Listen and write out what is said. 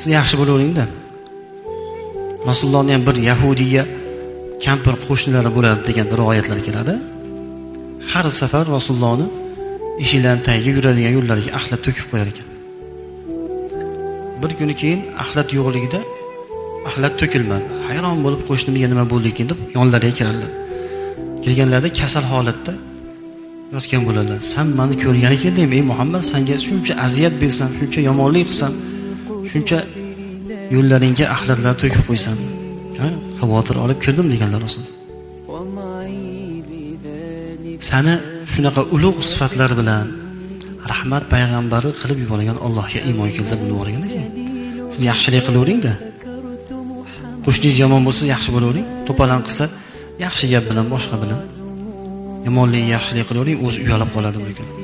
siz yaxshi bilaveringda rasulullohni ham bir yahudiyga kampir qo'shnilari bo'ladi degan rivoyatlar keladi. Har safar rasulullohni eshiklarni tagiga yuradigan yo'llariga axlat to'kib qo'yar ekan. Bir kuni keyin axlat yo'qligida axlat to'kilmadi. Hayron bo'lib qo'shnimga nima bo'ldi ekan deb yonlariga kiradilar. Kelganlarida kasal holatda yotgan bo'ladilar san mani ko'rgani keldingmi ey muhammad sanga shuncha aziyat bersam shuncha yomonlik qilsam shuncha yo'llaringga axlatlar to'kib qo'ysan xavotir olib kirdim deganlar rasul sani shunaqa ulug' sifatlar bilan rahmat payg'ambari qilib yuborgan allohga iymon keltirib yuborgan ekan siz yaxshilik qilaveringda. Qo'shningiz yomon bo'lsa yaxshi bo'lavering. To'polon qilsa yaxshi gap bilan boshqa bilan. Yomonlik yaxshilik qilavering o'zi uyalib qoladi bu kun